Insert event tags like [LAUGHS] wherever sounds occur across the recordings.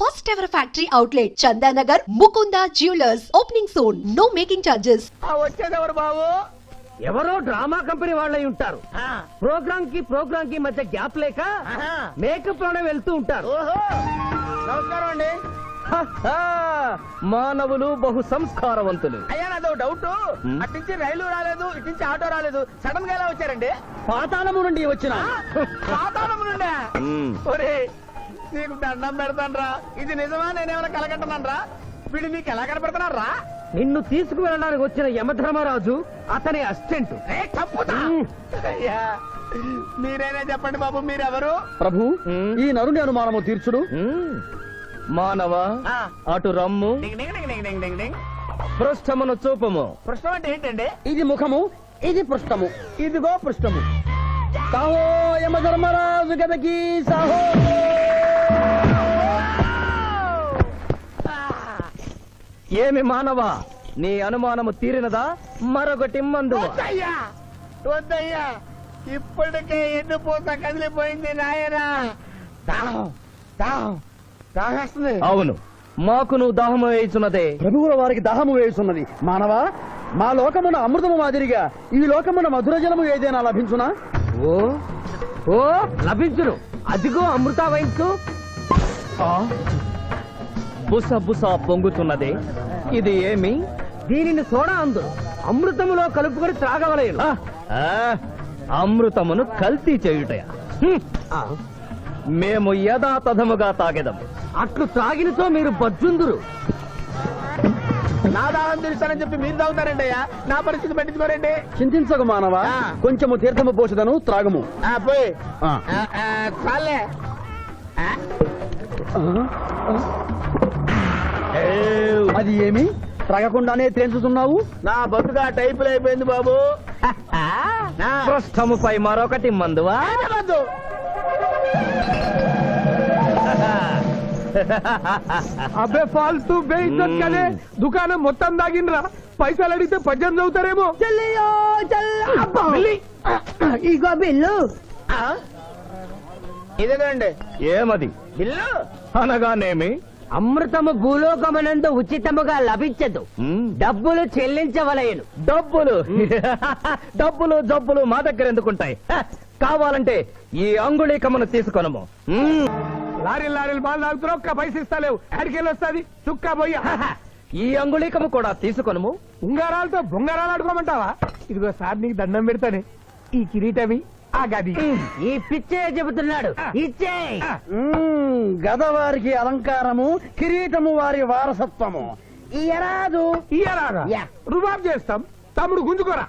first ever factory outlet, Chandanagar, Mukunda Jewelers, opening soon. No making charges. ఆ వచ్చేది ఎవరు బాబు? ఎవరో డ్రామా కంపెనీ వాళ్ళై ఉంటారు. ఆ, ప్రోగ్రామ్కి ప్రోగ్రామ్కి మధ్య గ్యాప్ లేక. మేకప్లోనే వెళ్తూ ఉంటారు. ఓహో! నమస్కారం అండి. హహా, మానవులు బహు సంస్కారవంతులు అయ్యా నాదో డౌట్ హ్మ్? అట్నుంచి రైలు రాలేదు ఇట్నుంచి ఆటో రాలేదు. సడన్గా ఎలా వచ్చారండి? పాతాళము నుండి వచ్చిన. పాతాళం నుండే? నీకు దండం పెడతానరా. ఇది నిజమా? నేనేమైనా కలగట్టనరా వీడు నీకు ఎలా కనపెడతానరా నిన్ను తీసుకువెళ్ళడానికి వచ్చిన యమధర్మరాజు అతని అసిస్టెంట్. రే మీరైనా చెప్పండి బాబు మీరెవరు? ప్రభు. ఈ నరుని అనుమానము తీర్చుడు. మానవ. అటు రమ్ము. పృష్ఠమును చూపము. ప్రశ్న అంటే ఏంటండి? ఇది ముఖము ఇది పృష్ఠము ఇదిగో పృష్ఠము సాహో యమధర్మరాజు గదకి సాహో! ఏమి మానవ? నీ అనుమానము తీరినదా? మరొకటి మందు వద్దయ్యా! వద్దయ్యా! ఇప్పటికే ఎన్ను పూత కదిలిపోయింది నాయనా! దాహం! దాహం! దాహేస్తుంది అవును. మాకును దాహము వేయుచున్నదే. ప్రభువుల వారికి దాహము వేయుచున్నది. మానవ మా లోకమున అమృతము మాదిరిగా ఈ లోకమున మధుర జలము ఏదైనా లభించునా? ఓ ఓ లభించును. అదిగో అమృత వయస్సు బుస బుస పొంగుతున్నదే. ఇది ఏమి? దీనిని సోడా అందు. అమృతములో కలుపుకొని త్రాగవలేను అమృతమును కల్తీ చేయుటయా? హ్మ్. మేము యథాతథముగా తాగెదము అట్లు త్రాగినతో మీరు బజ్జుందురు. నా దాహం తీరుస్తానని చెప్పి మీరు తాగుతారండి అయ్యా. నా పరిస్థితి పట్టించుకోరండి. చింతించక మానవ. కొంచెము తీర్థము పోషదను త్రాగము. ఆ, పోయి. చాలే. అది ఏమి? త్రాగకుండానే తేల్చుతున్నావు నా బతుగా టైపులు అయిపోయింది బాబు. నా. పృష్ఠముపై మరొకటి మందువా? వద్దు. అబ్బే ఫాల్తూ బేయిజ్జత్ కదే దుకాణం మొత్తం దాగినరా పైసలు అడిగితే పద్యం చదువుతారేమో. ఇగో బిల్లు. ఆ? ఇదేనండి ఏమది? బిల్లు? అనగానేమి? అమృతము భూలోకమునందు ఉచితముగా లభించదు. డబ్బులు చెల్లించవలయను డబ్బులు. [LAUGHS] డబ్బులు జబ్బులు మా దగ్గర ఎందుకుంటాయి? కావాలంటే ఈ అంగుళీకమును తీసుకొనము. లారీలు లారీలు బాల్ తాగుతున్నావు ఒక్క పైస ఇస్తలేవు అడికెళ్ళి వస్తుంది? చుక్క పోయి. ఈ అంగుళీకము కూడా తీసుకొనము. ఉంగారాలతో బొంగారాలు ఆడుకోమంటావా? ఇదిగో సార్ నీకు దండం పెడతానే. ఈ కిరీటమి ఆ గది. ఈ పిచ్చే చెబుతున్నాడు. ఇచ్చే. మ్మ్, గద వారికి అలంకారము కిరీటము వారి వారసత్వము. ఇయ్యరాగా యా. రుబాబ్ చేస్తాం. తమ్ముడు గుంజుకోరా!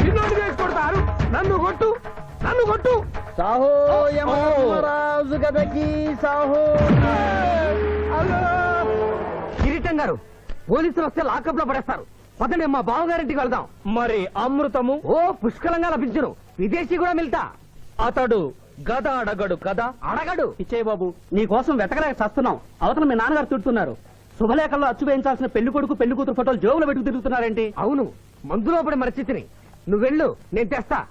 చిన్నోడు చేసి కొడతారు. నన్ను కొట్టు. నన్ను కొట్టు. సాహో యమధర్మరాజు గదకి సాహో. కిరీటం గారు పోలీసులు వస్తే లాకప్లో పడేస్తారు. పదండి మా బావగారింటికి వెళ్దాం. మరి అమృతము? ఓ పుష్కలంగా లభించును. విదేశీ కూడా మిల్తా. అతడు గద అడగడు కదా? అడగడు. ఇచ్చే బాబు. నీ కోసం వెతకలేక చస్తున్నాం. అవతల మీ నాన్నగారు తిడుతున్నారు. శుభలేఖల్లో అచ్చు వేయించాల్సిన పెళ్ళి కొడుకు పెళ్ళి కూతురు ఫోటోలు జోబులో పెట్టుకు తిరుగుతున్నారేంటి? అవును. మందులో పడి మరచితిని. నువ్వు వెళ్ళు నేను తెస్తా.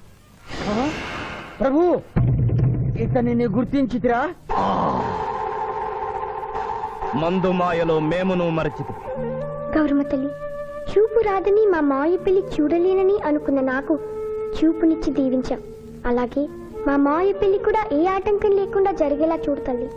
ప్రభు ఇతన్ని నీ గుర్తించితిరా? మందు మాయలో మేమును మరచితి గౌరమ్మ తల్లి చూపు రాదని మా మాయ పెళ్ళి చూడలేనని అనుకున్న నాకు చూపునిచ్చి దీవించాం. అలాగే మా మాయ పెళ్ళి కూడా ఏ ఆటంకం లేకుండా జరిగేలా చూడతల్లి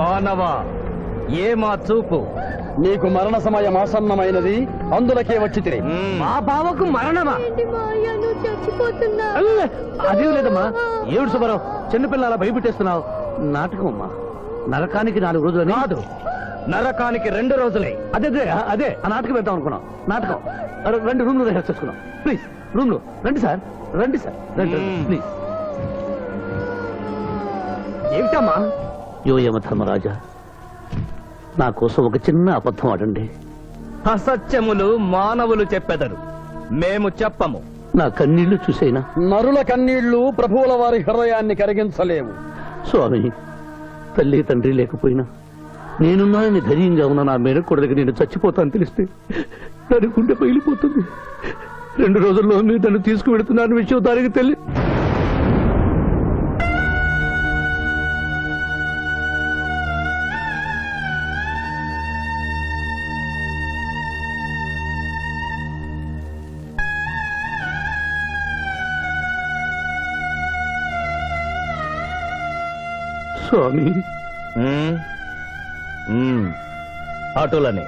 మానవ ఏ మా చూపు? నీకు మరణ సమయం ఆసన్నమైనది అందులకే వచ్చి తిని. మా బావకు మరణమా? అదే లేదమ్మా. ఏడు సుబ్బారావు? చిన్నపిల్ల అలా భయపెట్టేస్తున్నావు? నాటకం అమ్మా నరకానికి నాలుగు రోజులు కాదు. నరకానికి రెండు రోజులే. అదే అదే అదే. ఆ నాటకం వేద్దాం అనుకున్నాం. నాటకం. రండి రూమ్లో రిహార్స్ చేసుకున్నాం. ప్లీజ్ రూమ్లో రండి సార్ రండి సార్. రండి. ప్లీజ్. ఏమిటమ్మా? యో ధర్మరాజా నా కోసం ఒక చిన్న అబద్ధం ఆడండి. అసత్యములు మానవులు చెప్పెదరు. మేము చెప్పము. నా కన్నీళ్ళు చూసేనా? నరుల కన్నీళ్ళు ప్రభువుల వారి హృదయాన్ని కరిగించలేవు. స్వామి తల్లి తండ్రి లేకపోయినా నేనున్నానని ధైర్యంగా ఉన్న నా మేనకొడలికి నేను చచ్చిపోతాను తెలిస్తే దాని గుండె పగిలిపోతుంది. రెండు రోజుల్లో మీరు నన్ను తీసుకువెడుతున్నాను విషయం దానికి తెలి స్వామి. ఉమ్, ఉమ్, అటులనే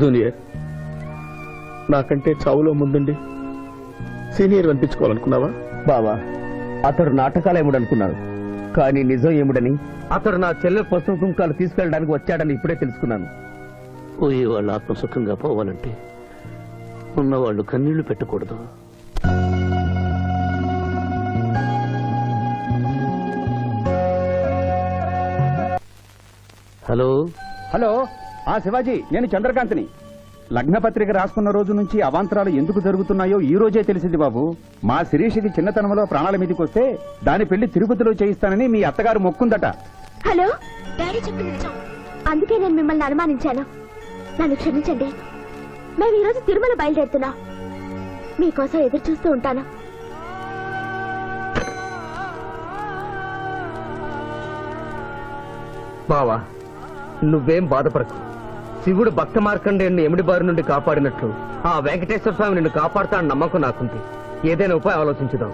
జూనియర్. నాకంటే చావులో ముందుండి సీనియర్ అనిపించుకోవాలనుకున్నావా? బావా అతడు నాటకాలు ఏముడనుకున్నాడు కానీ నిజం ఏముడని అతడు నా చెల్లె పసుపు కుంకాలు తీసుకెళ్ళడానికి వచ్చాడని ఇప్పుడే తెలుసుకున్నాను. పోయే వాళ్ళు ఆత్మసుఖంగా పోవాలంటే ఉన్నవాళ్ళు కన్నీళ్ళు పెట్టకూడదు. హలో? హలో ఆ శివాజీ నేను చంద్రకాంత్ని. లగ్న పత్రిక రాసుకున్న రోజు నుంచి అవాంతరాలు ఎందుకు జరుగుతున్నాయో ఈ రోజే తెలిసింది బాబు. మా శిరీషకి చిన్నతనంలో ప్రాణాల మీదకి వస్తే దాని పెళ్ళి తిరుపతిలో చేయిస్తానని మీ అత్తగారు మొక్కుందట. హలో డాడీ చెప్పింది నిజం. అందుకే నేను మిమ్మల్ని అనుమానించాను. నన్ను క్షమించండి. మేము ఈరోజు తిరుమల బయలుదేరుతున్నా. మీకోసం ఎదురు చూస్తూ ఉంటాను. బావా నువ్వేం బాధపడకు. శివుడు భక్త మార్కండేయుని ఎమిడి బారి నుండి కాపాడినట్లు ఆ వెంకటేశ్వర స్వామి నిన్ను కాపాడుతాడని నమ్మకం నాకుంది. ఏదైనా ఉపాయం ఆలోచించుదాం.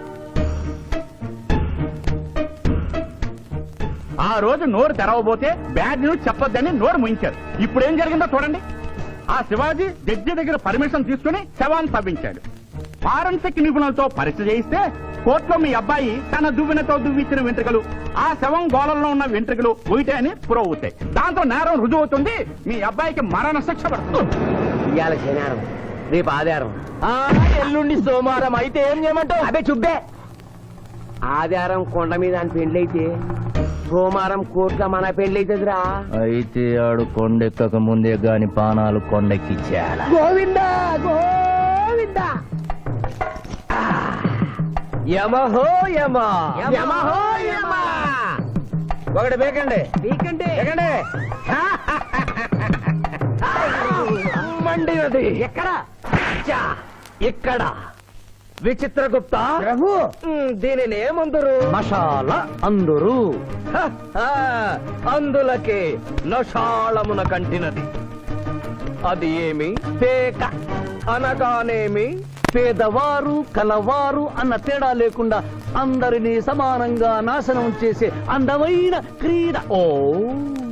ఆ రోజు నోరు తెరవబోతే బ్యాడ్ న్యూస్ చెప్పొద్దని నోరు ముయించారు. ఇప్పుడు ఏం జరిగిందో చూడండి. ఆ శివాజీ జడ్జి దగ్గర పర్మిషన్ తీసుకుని శవాన్ని తవ్వించాడు. ఫారెన్సిక్ నిపుణులతో పరీక్ష చేయిస్తే కోర్టులో మీ అబ్బాయి తన దువ్వెనతో దువ్విచ్చిన వెంట్రుకలు ఆ శవం గోళంలో ఉన్న వెంట్రుకలు అని ప్రూవ్ అవుతాయి. దాంతో నేరం రుజువు అవుతుంది. మీ అబ్బాయికి మరణ శిక్ష పడుతుంది. ఇవాళ శనివారం రేపు ఆధారం ఎల్లుండి సోమవారం అయితే ఏం చేయమంటావు? అదే చుబ్బే. ఆధారం కొండ మీద అని పెళ్ళైతే సోమవారం కోట్ల మన పెళ్ళైతుందిరా అయితే ఆడు కొండెక్కక ముందే గాని పానాలు కొండెక్కిచ్చేయాల? గోవిందా గోవిందా. యమహో యమ. యమహో యమ. ఒకటి బేకండి. బేకండి. మండినది ఎక్కడ? చా, ఇక్కడ విచిత్రగుప్త ప్రభు దీనిని ఏమందరు? మషాల అందరూ. అందులకే నషాళమున కంటినది. అది ఏమి? పేక. అనగానేమి? పేదవారు కలవారు అన్న తేడా లేకుండా అందరినీ సమానంగా నాశనం చేసే అందమైన క్రీడ. ఓ!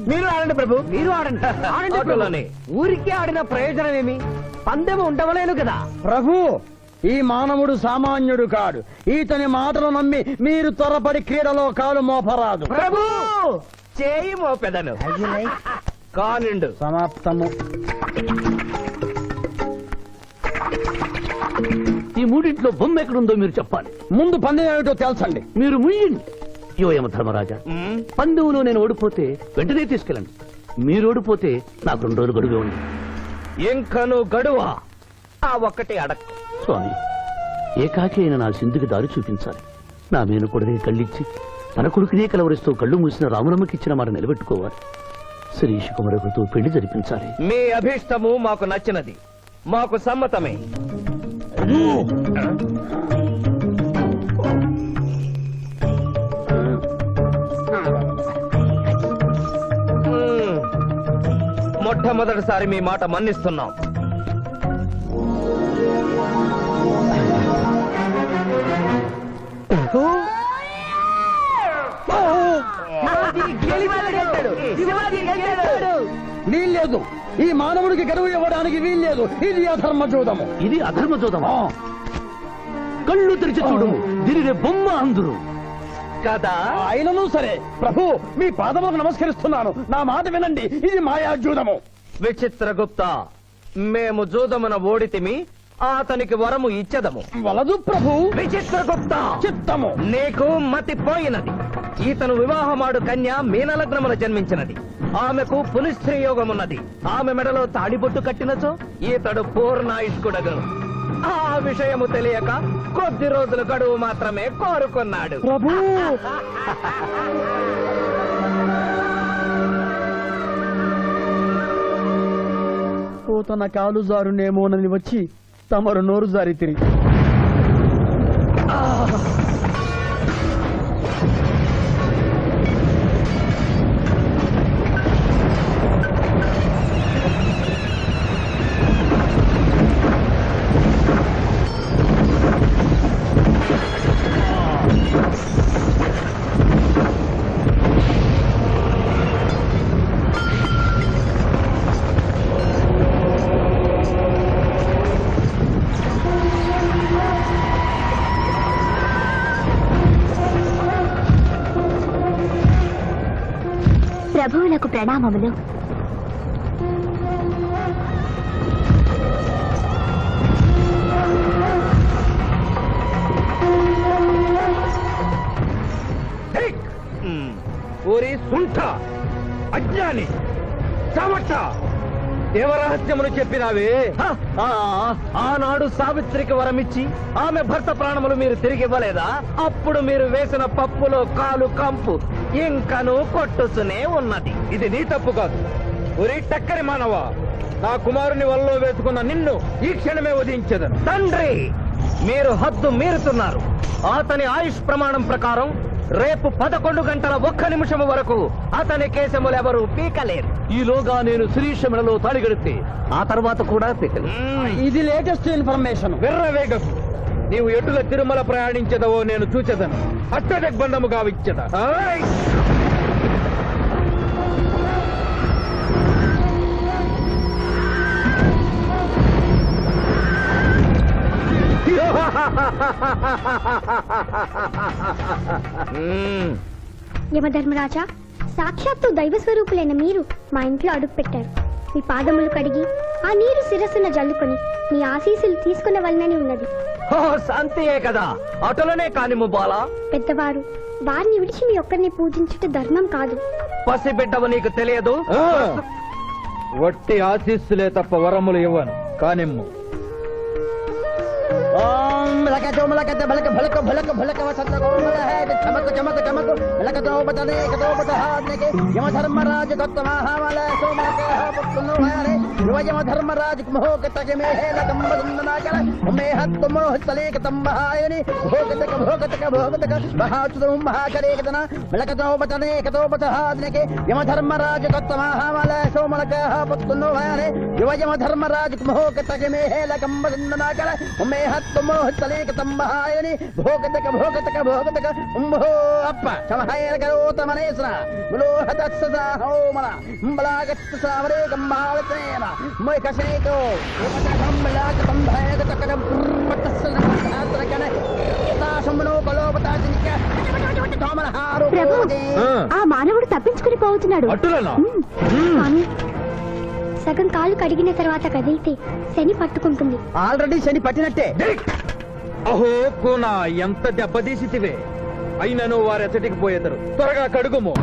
మీరు ఆడండి ప్రభు. మీరు ఆడండి. ఆడండి. ఊరికి ఆడిన ప్రయోజనం ఏమి? పందెం ఉండవలేను కదా. ప్రభు! ఈ మానవుడు సామాన్యుడు కాడు. ఈతని మాటలు నమ్మి మీరు త్వరపడి క్రీడలో కాలు మోపరాదు. ప్రభు! చేయి మోపెదను. కానిండు. సమాప్తము. ఈ మూడింట్లో బొమ్మ ఎక్కడుందో మీరు చెప్పాలి. ముందు పందెం ఏమిటో తెలుసండి మీరు ముయ్యండి. యోయమ ధర్మరాజా పందెంలో నేను ఓడిపోతే వెంటనే తీసుకెళ్ళండి. మీరు ఓడిపోతే నాకు రెండు రోజులు గడువే ఉంది ఇంకను గడువా? ఆ ఒక్కటి అడక్ స్వామి ఏకాకి అయిన నా సింధుకి దారి చూపించాలి. నా మేను కూడా కళ్ళిచ్చి తన కొడుకునే కలవరిస్తూ కళ్ళు మూసిన రామరమ్మకి ఇచ్చిన మాట నిలబెట్టుకోవాలి. శిరీష్ కుమరకుతో పెళ్ళి జరిపించాలి. మీ అభీష్టము మాకు నచ్చినది. మాకు సమ్మతమే. మొట్టమొదటిసారి మీ మాట మన్నిస్తున్నాం. వీల్లేదు ఈ మానవుడికి గడువు ఇవ్వడానికి వీల్లేదు ఇది అధర్మ చూడము ఇది అధర్మ చూదమా కళ్ళు తెరిచి చూడము దీనినే బొమ్మ అందురు కదా? అయినను సరే. ప్రభు మీ పాదములకు నమస్కరిస్తున్నాను. నా మాట వినండి. ఇది మాయాజూదము. విచిత్ర గుప్త మేము జూదమున ఓడితిమి అతనికి వరము ఇచ్చదము. వలదు ప్రభు. విచిత్ర గుప్త. చిత్తము. నీకు మతి పోయినది. ఈతను వివాహమాడు కన్య మీనలగ్నమున జన్మించినది. ఆమెకు పునిస్త్రీ యోగమున్నది ఆమె మెడలో తాడిబొట్టు కట్టినచో ఈతడు పూర్ణాయుష్కుడగను. ఆ విషయము తెలియక కొద్ది రోజుల గడువు మాత్రమే కోరుకున్నాడు. ప్రభు. ఓ తన కాలు జారునేమోనని వచ్చి తమరు నోరు జారి తిరిగి. ప్రణామములు ఊరి సుంఠ అజ్ఞాని చవట దేవరహస్యములు చెప్పినావే. ఆనాడు సావిత్రికి వరమిచ్చి ఆమె భర్త ప్రాణములు మీరు తిరిగి ఇవ్వలేదా అప్పుడు మీరు వేసిన పప్పులో కాలు కంపు. ఇంకను కొట్టుసునే ఉన్నది. ఇది నీ తప్పు కాదు. ఒరి టక్కరి మానవ నా కుమారుని వల్ల వేసుకున్న నిన్ను ఈ క్షణమే వధించదను. తండ్రి మీరు హద్దు మీరుతున్నారు. అతని ఆయుష్ ప్రమాణం ప్రకారం రేపు పదకొండు గంటల ఒక్క నిమిషము వరకు అతని కేశములెవరూ పీకలేరు. ఈలోగా నేను శిరీష మెడలో తాళిగడితే ఆ తర్వాత కూడా పిక్కలు ఇది లేటెస్ట్ ఇన్ఫర్మేషన్. విర్రవేగకు నీవు ఎటుల తిరుమల ప్రయాణించదవో నేను చూచెదను. అట్టదగ్బంధము గావిచ్చద యమధర్మరాజా సాక్షాత్తు దైవ స్వరూపులైన మీరు మా ఇంట్లో అడుగు పెట్టారు మీ పాదములు కడిగి ఆ నీరు శిరస్సున జల్లుకొని మీ ఆశీస్సులు తీసుకున్న వలనని ఉన్నది. శాంతియే కదా. అటులనే కానిము బాలా. పెద్దవారు వారిని విడిచి మీ ఒక్కరిని పూజించుట ధర్మం కాదు. పసిబిడ్డవు నీకు తెలియదు? వట్టి ఆశీస్సులే తప్ప వరములు ఇవ్వను. కానిమ్ము. लगा जो लगा ते भलक भलक भलक भलक वसंत को मल है चमक चमक चमक मिलाके तो बता दे एक दो बदहार ने के यम धर्मराज दत्त महामल सोम के हो पुत्नो रे रुवा यम धर्मराज मोह के तज में है लकम वंदना कर मे हत मोह तले के तम महायनि भोग तक भोग तक भोग तक महा तुम महा करे के एक जना तो बता दे एक दो बदहार ने के यम धर्मराज दत्त महामल सोम के हो पुत्नो रे रुवा यम धर्मराज मोह के तज में है लकम वंदना कर मे हत मोह तले ఆ. మానవుడు తప్పించుకుని పోతున్నాడు సగం కాలు కడిగిన తర్వాత కదిలితే శని పట్టుకుంటుంది. ఆల్రెడీ శని పట్టినట్టే. అహో కూనా ఎంత దెబ్బతీసివే అయినను వారి ఎచ్చటికి పోయేతరు త్వరగా కడుగుము.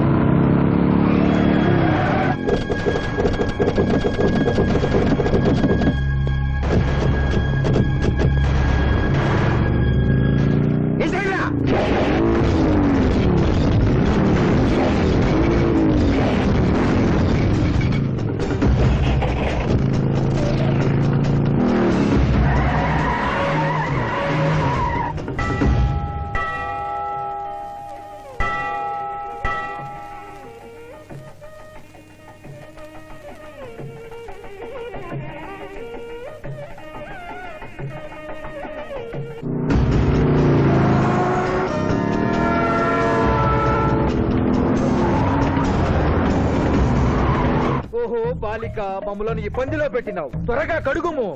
బాలిక మమ్మలను ఇబ్బందిలో పెట్టినావు. త్వరగా కడుగుము.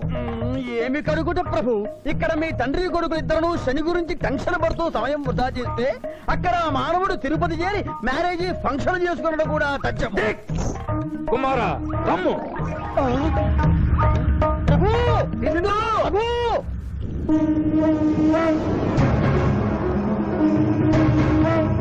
ఏమి కడుగుట ప్రభు? ఇక్కడ మీ తండ్రి కొడుకులు ఇద్దరు శని గురించి టెన్షన్ పడుతూ సమయం వృధా చేస్తే అక్కడ మానవుడు తిరుపతి చేరి మ్యారేజ్ ఫంక్షన్ చేసుకున్నాడు కూడా తథ్యం కుమారా రమ్ము. ప్రభు! నిన్ను! ప్రభు! ముహూర్తానికి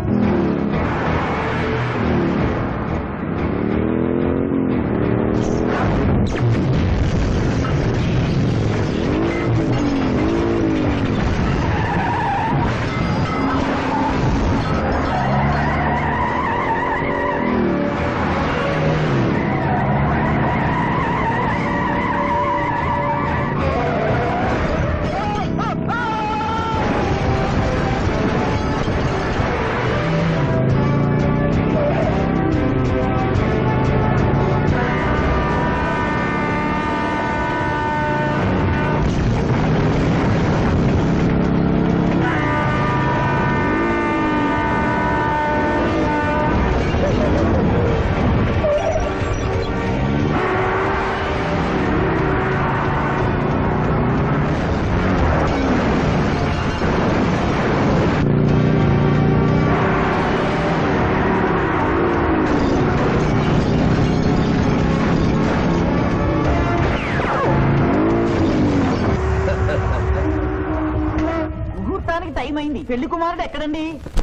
కుమారుడు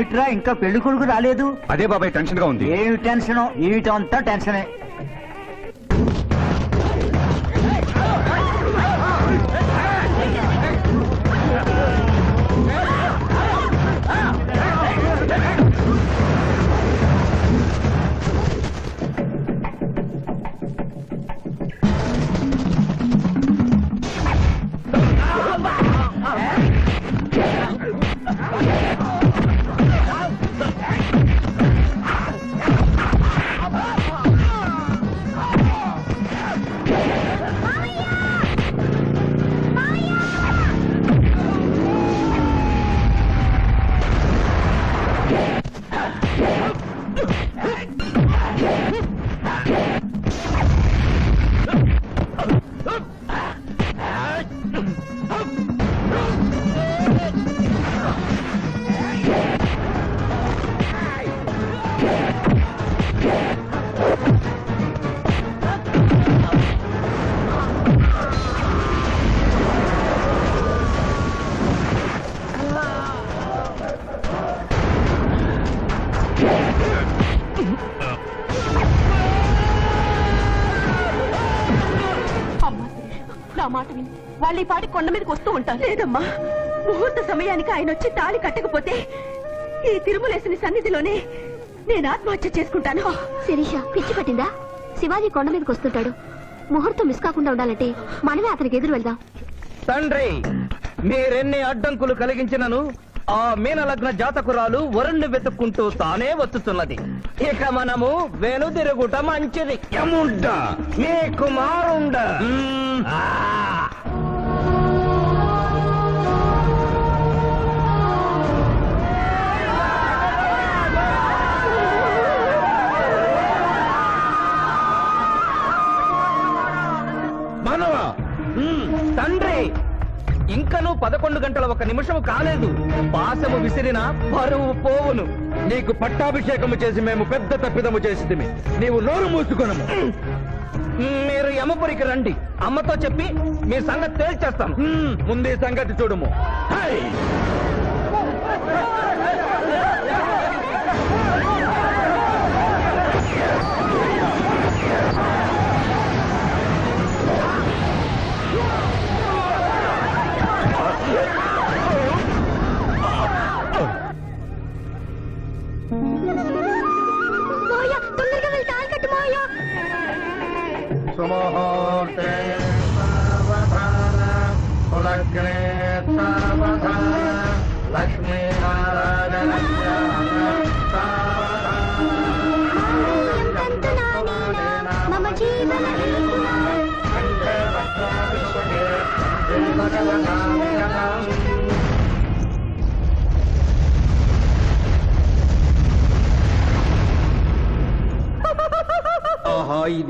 ఏమిట్రా ఇంకా పెళ్ళి కొడుకు రాలేదు? అదే బాబాయ్ టెన్షన్గా ఉంది. ఏమి టెన్షన్ ఏమిటంతా టెన్షనే మాట విని వాళ్ళు ఈ పాటి కొండ మీదకి వస్తూ ఉంటారు లేదమ్మా ముహూర్త సమయానికి ఆయన వచ్చి తాళి కట్టకపోతే ఈ తిరుమలేసిన సన్నిధిలోనే నేను ఆత్మహత్య చేసుకుంటాను. శిరీష పిచ్చి పట్టిందా? శివాజీ కొండ మీదకి వస్తుంటాడు. ముహూర్తం మిస్ కాకుండా ఉండాలంటే మనమే అతనికి ఎదురు వెళ్దాం. తండ్రి మీరెన్ని అడ్డంకులు కలిగించినను ఆ మీనలగ్న జాతకురాలు వరుణ్ణి వెతుక్కుంటూ తానే వచ్చుతున్నది ఇక మనము వెనుదిరుగుట మంచిది. యముండ. మీ కుమారుండ. గంటల ఒక నిమిషం కాలేదు. పాశము విసిరిన బరువు పోవును. నీకు పట్టాభిషేకము చేసి మేము పెద్ద తప్పిదము చేసి నీవు నోరు మూసుకొనము. మీరు యమపురికి రండి. అమ్మతో చెప్పి మీ సంగతి తేల్చేస్తాను. ముందే సంగతి చూడము.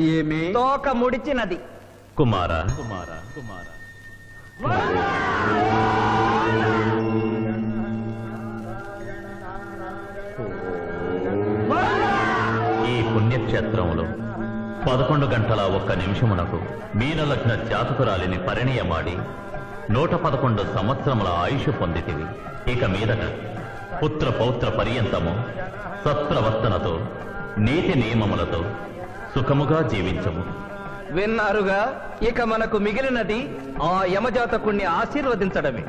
ఇది ఏమి తోక ముడిచినది కుమార. ఈ పుణ్యక్షేత్రంలో పదకొండు గంటల ఒక్క నిమిషమునకు మీనలగ్న జాతకురాలిని పరిణయమాడి నూట పదకొండు సంవత్సరముల ఆయుష్ పొందితివి. ఇక మీదట పుత్ర పౌత్ర పర్యంతము సత్ప్రవర్తనతో నీతి నియమములతో సుఖముగా జీవించము. విన్నారుగా ఇక మనకు మిగిలినది ఆ యమజాతకుణ్ణి ఆశీర్వదించడమే.